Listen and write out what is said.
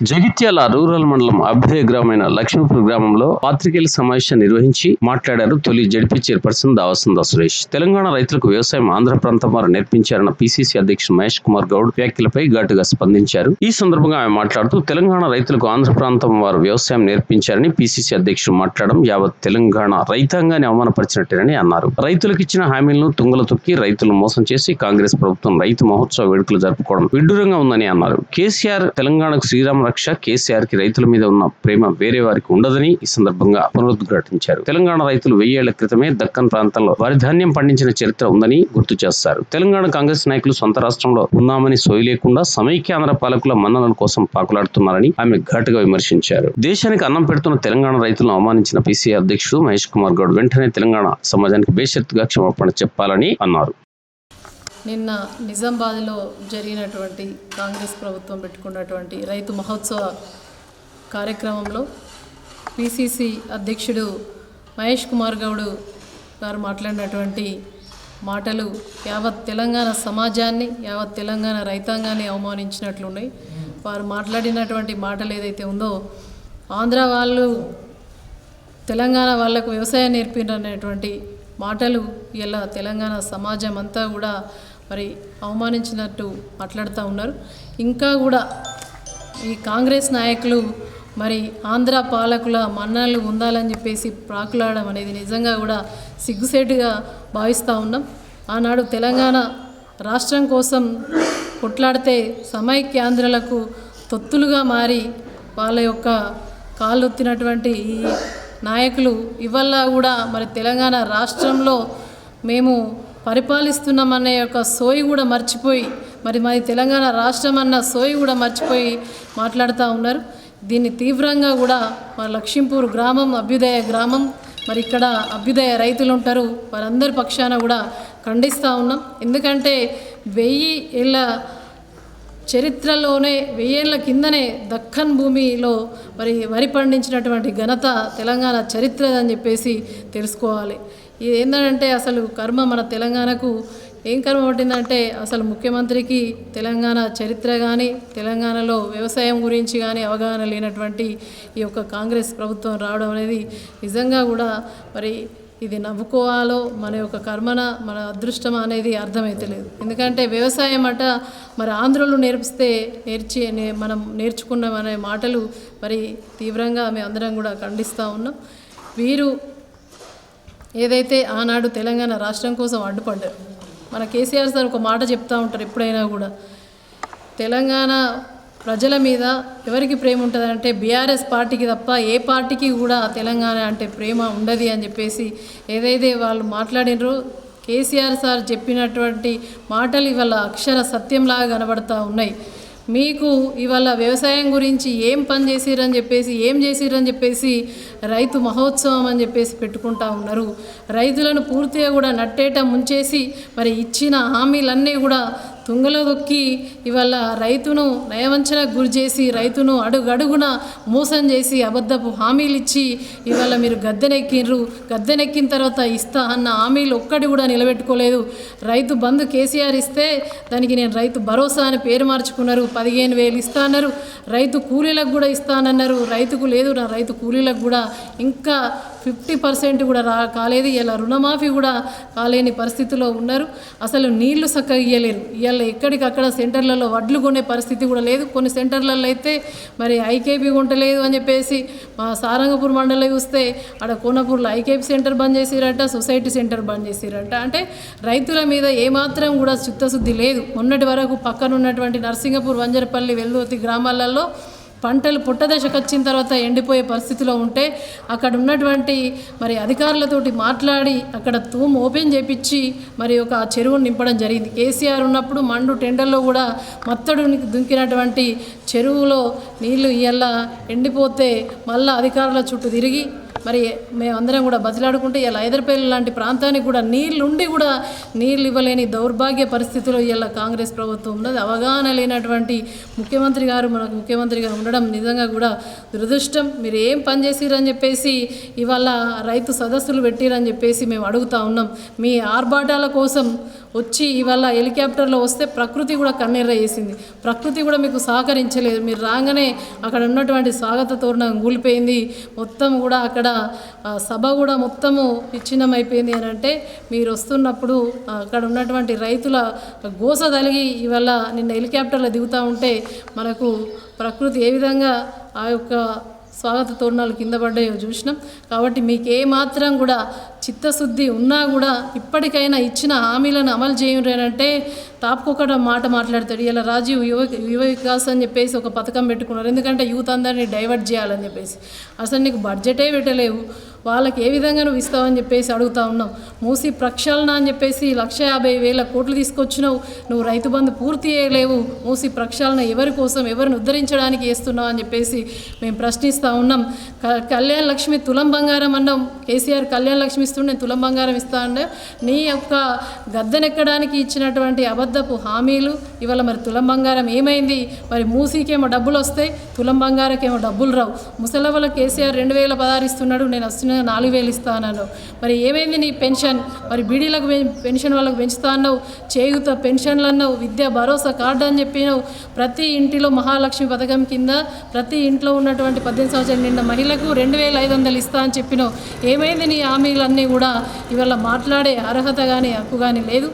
Jagtial rural మండలం అభ్యుదయ గ్రామైన లక్ష్మీపూర్ గ్రామంలో పాత్రికేయుల సమావేశం నిర్వహించి మాట్లాడారు తొలి జడ్పీ చైర్పర్సన్ దావసంద సురేష్. తెలంగాణ రైతులకు వ్యవసాయం ఆంధ్ర ప్రాంతం వారు నేర్పించారన్న పిసిసి అధ్యక్షుడు మహేష్ కుమార్ గౌడ్ వ్యాఖ్యలపై ఘాటుగా స్పందించారు. ఈ సందర్భంగా ఆమె మాట్లాడుతూ తెలంగాణ రైతులకు ఆంధ్ర ప్రాంతం వారు వ్యవసాయం నేర్పించారని పిసిసి అధ్యక్షుడు మాట్లాడడం యావత్ తెలంగాణ రైతాంగాన్ని అవమానపరిచినట్టేనని అన్నారు. రైతులకు ఇచ్చిన హామీలను తుంగల తొక్కి రైతులను మోసం చేసి కాంగ్రెస్ ప్రభుత్వం రైతు మహోత్సవ వేడుకలు జరుపుకోవడం విడ్డూరంగా ఉందని అన్నారు. కేసీఆర్ తెలంగాణకు శ్రీరామ రక్ష కేసీఆర్కి రైతుల మీద ఉన్న ప్రేమ వేరే వారికి ఉండదని ఈ సందర్భంగా పునరుద్ఘాటించారు. తెలంగాణ రైతులు వెయ్యేళ్ళ క్రితమే దక్కన్ ప్రాంతంలో వరి ధాన్యం పండించిన చరిత్ర ఉందని గుర్తు చేస్తారు. తెలంగాణ కాంగ్రెస్ నాయకులు సొంత రాష్ట్రంలో ఉన్నామని సోయి లేకుండా సమైక్య ఆంధ్ర పాలకుల మన్ననల కోసం పాకులాడుతున్నారని ఆమె ఘాటుగా విమర్శించారు. దేశానికి అన్నం పెడుతున్న తెలంగాణ రైతులను అవమానించిన పీసీఆర్ అధ్యక్షుడు మహేష్ కుమార్ గౌడ్ వెంటనే తెలంగాణ సమాజానికి బేషరతుగా క్షమాపణ చెప్పాలని అన్నారు. నిన్న నిజామాబాద్లో జరిగినటువంటి కాంగ్రెస్ ప్రభుత్వం పెట్టుకున్నటువంటి రైతు మహోత్సవ కార్యక్రమంలో పిసిసి అధ్యక్షుడు మహేష్ కుమార్ గౌడ్ గారు మాట్లాడినటువంటి మాటలు యావత్ తెలంగాణ సమాజాన్ని యావత్ తెలంగాణ రైతాంగాన్ని అవమానించినట్లున్నాయి. వారు మాట్లాడినటువంటి మాటలు ఏదైతే ఉందో ఆంధ్ర వాళ్ళు తెలంగాణ వాళ్ళకు వ్యవసాయం నేర్పినటువంటి మాటలు ఇలా తెలంగాణ సమాజం అంతా కూడా మరి అవమానించినట్టు మాట్లాడుతూ ఉన్నారు. ఇంకా కూడా ఈ కాంగ్రెస్ నాయకులు మరి ఆంధ్ర పాలకుల మన్ననలు ఉండాలని చెప్పేసి ప్రాకులాడడం అనేది నిజంగా కూడా సిగ్గుసేటుగా భావిస్తూ ఉన్నాం. ఆనాడు తెలంగాణ రాష్ట్రం కోసం కొట్లాడితే సమైక్యాంధ్రులకు తొత్తులుగా మారి వాళ్ళ యొక్క కాళ్ళొత్తినటువంటి ఈ నాయకులు ఇవల్ల కూడా మరి తెలంగాణ రాష్ట్రంలో మేము పరిపాలిస్తున్నామనే యొక్క సోయి కూడా మర్చిపోయి మరి మరి తెలంగాణ రాష్ట్రం అన్న సోయి కూడా మర్చిపోయి మాట్లాడుతూ ఉన్నారు. దీన్ని తీవ్రంగా కూడా మా లక్ష్మీపూర్ గ్రామం అభ్యుదయ గ్రామం మరి ఇక్కడ అభ్యుదయ రైతులు ఉంటారు. వారందరి పక్షాన కూడా ఖండిస్తూ ఉన్నాం. ఎందుకంటే వెయ్యి ఏళ్ళ చరిత్రలోనే వెయ్యేళ్ళ కిందనే దక్కన్ భూమిలో మరి వరి పండించినటువంటి ఘనత తెలంగాణ చరిత్ర అని చెప్పేసి తెలుసుకోవాలి. ఇది ఏంటంటే అసలు కర్మ మన తెలంగాణకు ఏం కర్మ పట్టిందంటే అసలు ముఖ్యమంత్రికి తెలంగాణ చరిత్ర కానీ తెలంగాణలో వ్యవసాయం గురించి కానీ అవగాహన లేనటువంటి ఈ యొక్క కాంగ్రెస్ ప్రభుత్వం రావడం అనేది నిజంగా కూడా మరి ఇది నవ్వుకోవాలో మన యొక్క కర్మన మన అదృష్టం అనేది అర్థమైతలేదు. ఎందుకంటే వ్యవసాయం అట మరి ఆంధ్రులు నేర్పిస్తే నేర్చి మనం నేర్చుకున్నాం అనే మాటలు మరి తీవ్రంగా మేము అందరం కూడా ఖండిస్తూ ఉన్నాం. వీరు ఏదైతే ఆనాడు తెలంగాణ రాష్ట్రం కోసం అడ్డుపడ్డారు మన కేసీఆర్ సార్ ఒక మాట చెప్తూ ఉంటారు ఎప్పుడైనా కూడా. తెలంగాణ ప్రజల మీద ఎవరికి ప్రేమ ఉంటుంది అంటే బీఆర్ఎస్ పార్టీకి తప్ప ఏ పార్టీకి కూడా తెలంగాణ అంటే ప్రేమ ఉండదు అని చెప్పేసి ఏదైతే వాళ్ళు మాట్లాడినరో కేసీఆర్ సార్ చెప్పినటువంటి మాటలు ఇవాళ అక్షర సత్యంలాగా కనబడతా ఉన్నాయి. మీకు ఇవాళ వ్యవసాయం గురించి ఏం పని చేసిరని చెప్పేసి ఏం చేసిరని చెప్పేసి రైతు మహోత్సవం అని చెప్పేసి పెట్టుకుంటా ఉన్నారు. రైతులను పూర్తిగా కూడా నట్టేట ముంచేసి మరి ఇచ్చిన హామీలన్నీ కూడా తుంగలో దొక్కి ఇవాళ రైతును నయవంచనకు గురి చేసి రైతును అడుగడుగున మోసం చేసి అబద్ధపు హామీలు ఇచ్చి ఇవాళ మీరు గద్దెనెక్కిర్రు గద్దెనెక్కిన తర్వాత ఇస్తా అన్న హామీలు ఒక్కటి కూడా నిలబెట్టుకోలేదు. రైతు బంధు కేసీఆర్ ఇస్తే దానికి నేను రైతు భరోసా అని పేరు మార్చుకున్నారు. పదిహేను వేలు ఇస్తా అన్నారు. రైతు కూలీలకు కూడా ఇస్తానన్నారు రైతుకు లేదు నా రైతు కూలీలకు కూడా. ఇంకా ఫిఫ్టీ పర్సెంట్ కూడా రా కాలేదు. ఇలా రుణమాఫీ కూడా కాలేని పరిస్థితిలో ఉన్నారు. అసలు నీళ్ళు చక్కగా ఇయ్యలేరు. ఇవాళ ఎక్కడికక్కడ సెంటర్లలో వడ్లు కొనే పరిస్థితి కూడా లేదు. కొన్ని సెంటర్లలో అయితే మరి ఐకేపీ ఉండలేదు అని చెప్పేసి మా సారంగపూర్ మండలం చూస్తే ఆడ కోనపూర్లో ఐకేపీ సెంటర్ బంద్ చేసిరట సొసైటీ సెంటర్ బంద్ చేసిరట. అంటే రైతుల మీద ఏమాత్రం కూడా చిత్తశుద్ధి లేదు. మొన్నటి వరకు పక్కన ఉన్నటువంటి నర్సింగపూర్ వంజరపల్లి వెల్లువతి గ్రామాలలో పంటలు పుట్టదశకు వచ్చిన తర్వాత ఎండిపోయే పరిస్థితిలో ఉంటే అక్కడ ఉన్నటువంటి మరి అధికారులతోటి మాట్లాడి అక్కడ తూము ఓపెన్ చేపించి మరి ఒక చెరువును నింపడం జరిగింది. కేసీఆర్ ఉన్నప్పుడు మండు టెండర్లో కూడా మత్తడు దుంకినటువంటి చెరువులో నీళ్ళు ఇయ్యల్లా ఎండిపోతే మళ్ళా అధికారుల చుట్టూ తిరిగి మరి మేమందరం కూడా బతిలాడుకుంటే ఇలా ఐదరపల్లి లాంటి ప్రాంతానికి కూడా నీళ్ళు ఉండి కూడా నీళ్ళు ఇవ్వలేని దౌర్భాగ్య పరిస్థితిలో ఇలా కాంగ్రెస్ ప్రభుత్వం ఉన్నది. అవగాహన లేనటువంటి ముఖ్యమంత్రి గారు మనకు ముఖ్యమంత్రిగా ఉండడం నిజంగా కూడా దురదృష్టం. మీరు ఏం పని చేసిరని చెప్పేసి ఇవాళ రైతు సదస్సులు పెట్టిరని చెప్పేసి మేము అడుగుతా ఉన్నాం. మీ ఆర్భాటాల కోసం వచ్చి ఇవాళ హెలికాప్టర్లో వస్తే ప్రకృతి కూడా కన్నెర్ర వేసింది. ప్రకృతి కూడా మీకు సహకరించలేదు. మీరు రాగానే అక్కడ ఉన్నటువంటి స్వాగత తోరణం కూలిపోయింది. మొత్తం కూడా అక్కడ సభ కూడా మొత్తము విచ్ఛిన్నమైపోయింది అని అంటే మీరు వస్తున్నప్పుడు అక్కడ ఉన్నటువంటి రైతుల గోస తలిగి ఇవాళ నిన్న హెలికాప్టర్లో దిగుతూ ఉంటే మనకు ప్రకృతి ఏ విధంగా ఆ యొక్క స్వాగత తోరణాలు కింద పడ్డాయో చూసినాం. కాబట్టి మీకు ఏ మాత్రం కూడా చిత్తశుద్ధి ఉన్నా కూడా ఇప్పటికైనా ఇచ్చిన హామీలను అమలు చేయరంటే తాపుకొకట మాట మాట్లాడతాడు. ఇలా రాజీవ్ యువ యువ వికాస్ అని చెప్పేసి ఒక పథకం పెట్టుకున్నారు. ఎందుకంటే యూత్ అందరినీ డైవర్ట్ చేయాలని చెప్పేసి. అసలు నీకు బడ్జెటే పెట్టలేవు. వాళ్ళకి ఏ విధంగా నువ్వు ఇస్తావని చెప్పేసి అడుగుతా ఉన్నావు? మూసి ప్రక్షాళన అని చెప్పేసి లక్ష యాభై వేల కోట్లు తీసుకొచ్చినావు. నువ్వు రైతు బంధు పూర్తి చేయలేవు. మూసి ప్రక్షాళన ఎవరి కోసం ఎవరిని ఉద్ధరించడానికి చేస్తున్నావు అని చెప్పేసి మేము ప్రశ్నిస్తూ ఉన్నాం. క- కళ్యాణ్ లక్ష్మి తులం బంగారం అన్నాం. కేసీఆర్ కళ్యాణ లక్ష్మి ఇస్తుండే తులం బంగారం ఇస్తా అంటే నీ యొక్క గద్దెనెక్కడానికి ఇచ్చినటువంటి అబద్ధపు హామీలు ఇవాళ మరి తులం బంగారం ఏమైంది? మరి మూసీకేమో డబ్బులు వస్తాయి తులం బంగారకేమో డబ్బులు రావు. ముసలవల కేసీఆర్ రెండు వేల పదహారు ఇస్తున్నాడు నేను వస్తున్న నాలుగు వేలు ఇస్తానన్నావు మరి ఏమైంది నీ పెన్షన్? మరి బీడీలకు పెం- పెన్షన్ వాళ్ళకు పెంచుతా అన్నావు చేయుత పెన్షన్లు అన్నావు విద్యా భరోసా కార్డు అని చెప్పినావు. ప్రతి ఇంటిలో మహాలక్ష్మి పథకం కింద ప్రతి ఇంట్లో ఉన్నటువంటి పద్దెనిమిది సంవత్సరాలు నిండా మహిళకు రెండు వేల ఐదు వందలు ఇస్తా అని చెప్పినావు. ఏమైంది నీ హామీలన్నీ కూడా? ఇవాళ మాట్లాడే అర్హత కానీ హక్కు కానీ లేదు.